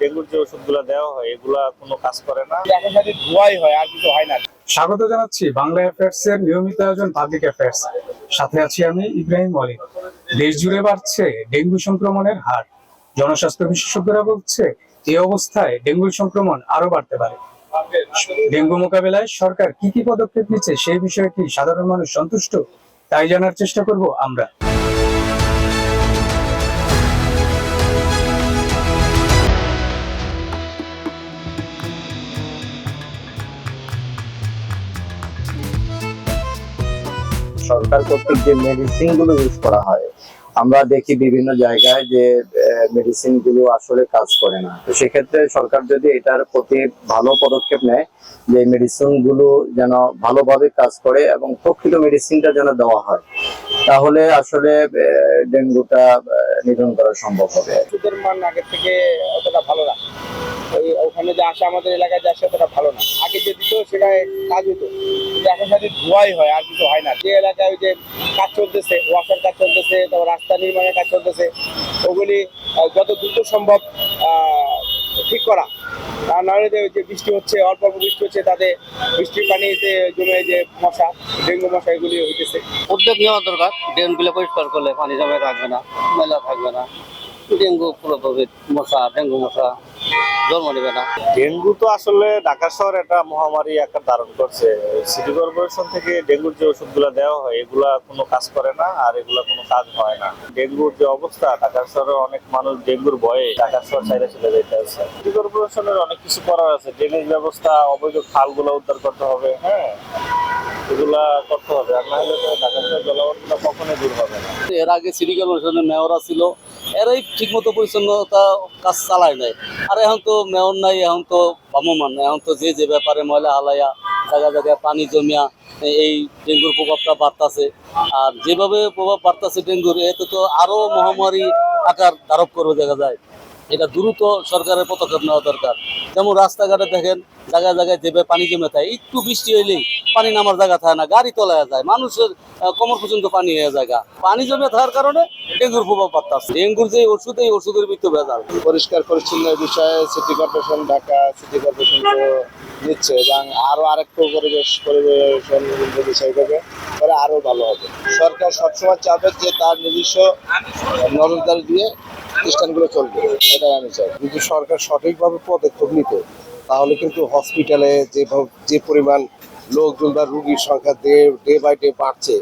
ডেঙ্গুর যে ওষুধগুলো দেওয়া হয় এগুলা কোনো কাজ করে না। এখন ধোয়াই হয় আর কিছু হয় না। স্বাগত জানাচ্ছি বাংলা অ্যাফেয়ার্স এর নিয়মিত আয়োজন পাবলিক অ্যাফেয়ার্স সাথে আছি আমি ইব্রাহিম মলিক। দেশ জুড়ে বাড়ছে ডেঙ্গু সংক্রমণের হার। জনস্বাস্থ্য বিশেষজ্ঞরা বলছে এই অবস্থায় ডেঙ্গু সংক্রমণ আরও বাড়তে পারে। ডেঙ্গু মোকাবেলায় সরকার কি কি পদক্ষেপ নিচ্ছে সেই বিষয়ে কি সাধারণ মানুষ সন্তুষ্ট? তাই জানার চেষ্টা করব আমরা। সরকার কর্তৃক যে মেডিসিনগুলো ইউজ করা হয় আমরা দেখি বিভিন্ন জায়গায় যে মেডিসিনগুলো আসলে কাজ করে না। তো সেক্ষেত্রে সরকার যদি এটার প্রতি ভালো পদক্ষেপ নেয়, যে মেডিসিনগুলো যেন ভালোভাবে কাজ করে এবং প্রকৃত মেডিসিনটা যেন দেওয়া হয়, তাহলে আসলে ডেঙ্গুটা নিধন করা সম্ভব হবে। মান আগের থেকে অতটা ভালো না। ওখানে যে আসে আমাদের এলাকায় যে আসে অতটা ভালো না। আগে এখন হয়, আর হয় না। যে এলাকায় যে কাজ চলতেছে কাজ চলতেছে, তারপর রাস্তা নির্মাণের কাজ চলতেছে, ওগুলি যত দ্রুত সম্ভব ঠিক করা। আর নাহলে যে বৃষ্টি হচ্ছে, অল্প অল্প বৃষ্টি হচ্ছে, তাতে বৃষ্টির পানিতে জমে যে মশা, ডেঙ্গু মশা, এগুলি হইতেছে। উদ্যোগ নেওয়া দরকার। ড্রেনগুলো পরিষ্কার করলে পানি জমে থাকবে না ময়লা থাকবে না। ডেঙ্গু পুরোপুরি মশা, ডেঙ্গু মশা। জন্ম নেবে না। ডেঙ্গু তো আসলে ঢাকা শহর একটা মহামারী আকার ধারণ করছে। সিটি কর্পোরেশন থেকে ডেঙ্গুর যে ওষুধগুলো দেওয়া হয় এগুলা কোনো কাজ করে না আর এগুলা কোনো কাজ হয় না। ডেঙ্গুর যে অবস্থা ঢাকা শহরে অনেক মানুষ ডেঙ্গুর ভয়ে ঢাকা শহর ছাইড়ে চলে যেতে আছে। সিটি কর্পোরেশনের অনেক কিছু করার আছে। ড্রেনেজ ব্যবস্থা অবৈধ খালগুলো উদ্ধার করতে হবে হ্যাঁ? এগুলা করতে হবে। আর না হলে তো ঢাকা শহর জলাবদ্ধতা কখনোই দূর হবে না। এর আগে সিটি কর্পোরেশনের মেয়ররা ছিল এরাই ঠিক মতো পরিচ্ছন্নতা কাজ চালায় নাই। আর এখন তো মেয়র নাই, এখন তো ভ্রাম্যমান এখন তো যে যে ব্যাপারে ময়লা হালাইয়া জায়গা জায়গায় পানি জমিয়া, এই ডেঙ্গুর প্রভাবটা বাড়তাছে। আর যেভাবে প্রভাব বাড়তাছে ডেঙ্গুর, এতে তো আরও মহামারী আকার ধারণ করবে দেখা যায়। এটা দ্রুত সরকারের পদক্ষেপ নেওয়া দরকার। যেমন রাস্তাঘাটে দেখেন, জায়গায় জায়গায় যেভাবে পানি জমে থাকে, একটু বৃষ্টি হইলেই পানি নামার জায়গা থাকে না, গাড়ি তলায় যায়, মানুষের কোমর পর্যন্ত পানি হয়ে যায় গা। পানি জমে থাকার কারণে ডেঙ্গুর প্রভাব বাড়তেছে। ডেঙ্গুর যে ওষুধ, এই ওষুধের মৃত্যু ভেজাল। পরিষ্কার পরিচ্ছন্নের বিষয়ে city corporation, Dhaka city corporation নিচ্ছে এবং আরও আরেকটু পরিবেশ, পরিবেশন যদি সেইভাবে করে আরও ভালো হবে। সরকার সবসময় চাবে যে তার নিজস্ব নজরদারি দিয়ে প্রতিষ্ঠানগুলো চলবে, এটাই আমি চাই। যদি সরকার সঠিকভাবে পদক্ষেপ নিত, তাহলে কিন্তু হসপিটালে যে যে পরিমাণ লোকজন বা রুগীর সংখ্যা ডে ডে বাই ডে বাড়ছে,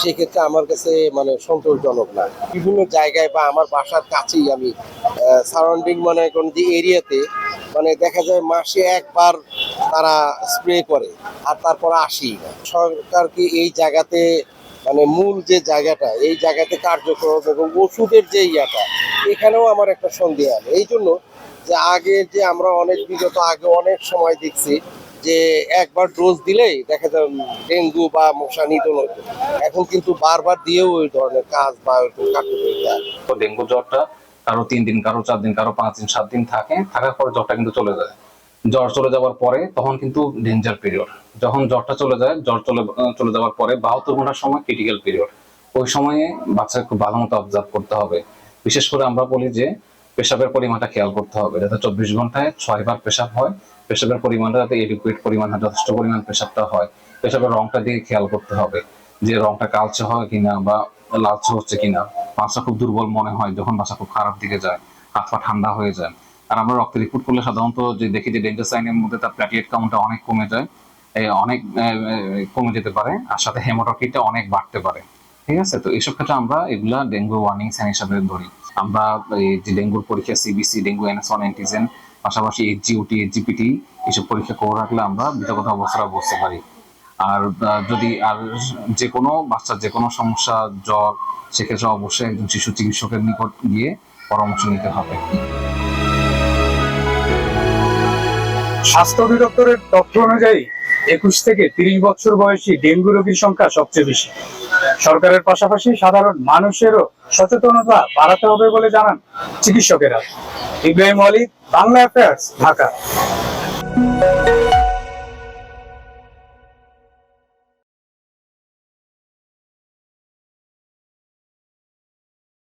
সেক্ষেত্রে আমার কাছে মানে সন্তোষজনক না। বিভিন্ন জায়গায় বা আমার বাসার কাছেই আমি সারাউন্ডিং মানে কোন যে এরিয়াতে মানে দেখা যায় মাসে একবার তারা স্প্রে করে, আর তারপর আসি সরকারকে এই জায়গাতে মানে মূল যে জায়গাটা, এই জায়গাতে কার্যক্রম এবং ওষুধের যে ইয়াটা এখানেও আমার একটা সন্দেহ এই জন্য যে আগে যে আমরা অনেক বিগত আগে অনেক সময় দেখছি যে একবার ডোজ দিলেই দেখা যায় ডেঙ্গু বা মশা নিধন এখন কিন্তু বারবার দিয়েও ওই ধরনের কাজ বা ডেঙ্গু জ্বরটা কারও তিন দিন, কারও চার দিন, কারও পাঁচ দিন, সাত দিন থাকে, থাকার পরে জ্বরটা কিন্তু চলে যায়। জ্বর চলে যাওয়ার পরে তখন কিন্তু ডেঞ্জার পিরিয়ড যখন জ্বরটা চলে যায়, জ্বর চলে চলে যাওয়ার পরে বাহাত্তর ঘণ্টার সময় ক্রিটিক্যাল পিরিয়ড ওই সময়ে বাচ্চাকে খুব ভালো মতো অবজার্ভ করতে হবে। বিশেষ করে আমরা বলি যে পেশাবের পরিমাণটা খেয়াল করতে হবে। যাতে চব্বিশ ঘন্টায় ছয় বার পেশাব হয়, পেশাবের পরিমাণটা যাতে এডুকুয়েট পরিমাণ, যথেষ্ট পরিমাণ পেশাবটা হয়, পেশাবের রংটা দিয়ে খেয়াল করতে হবে যে রংটা কালচে হয় কিনা বা লালচে হচ্ছে কিনা। বাচ্চা খুব দুর্বল মনে হয় যখন বাচ্চা খুব খারাপ দিকে যায়, হাত পা ঠান্ডা হয়ে যায়। আর আমরা রক্ত রিপোর্ট করলে সাধারণত যে দেখি যে ডেঞ্জার সাইনের মধ্যে তার প্ল্যাটিলেট কাউন্টটা অনেক কমে যায় অনেক কমে যেতে পারে, আর সাথে হেমোটকিটটা অনেক বাড়তে পারে। ঠিক আছে? তো এইসব ক্ষেত্রে আমরা এগুলা ডেঙ্গু ওয়ার্নিং সাইন হিসাবে ধরি। আমরা এই যে ডেঙ্গুর পরীক্ষা CBC dengue NS one antigen পাশাপাশি এইচজিওটি এইচজিপিটি এইসব পরীক্ষা করে রাখলে আমরা বিতগত অবস্থাটা বুঝতে পারি। আর যদি, আর যে কোনো বাচ্চার যে কোনো সমস্যা, জ্বর, সেক্ষেত্রে অবশ্যই একজন শিশু চিকিৎসকের নিকট গিয়ে পরামর্শ নিতে হবে। স্বাস্থ্য অধিদপ্তরের তথ্য অনুযায়ী একুশ থেকে তিরিশ বছর বয়সী ডেঙ্গু রোগীর সংখ্যা সবচেয়ে বেশি। সরকারের পাশাপাশি সাধারণ মানুষেরও সচেতনতা বাড়াতে হবে বলে জানান চিকিৎসকেরা। ইব্রাহিম আলী বাংলা অ্যাফেয়ার্স, ঢাকা।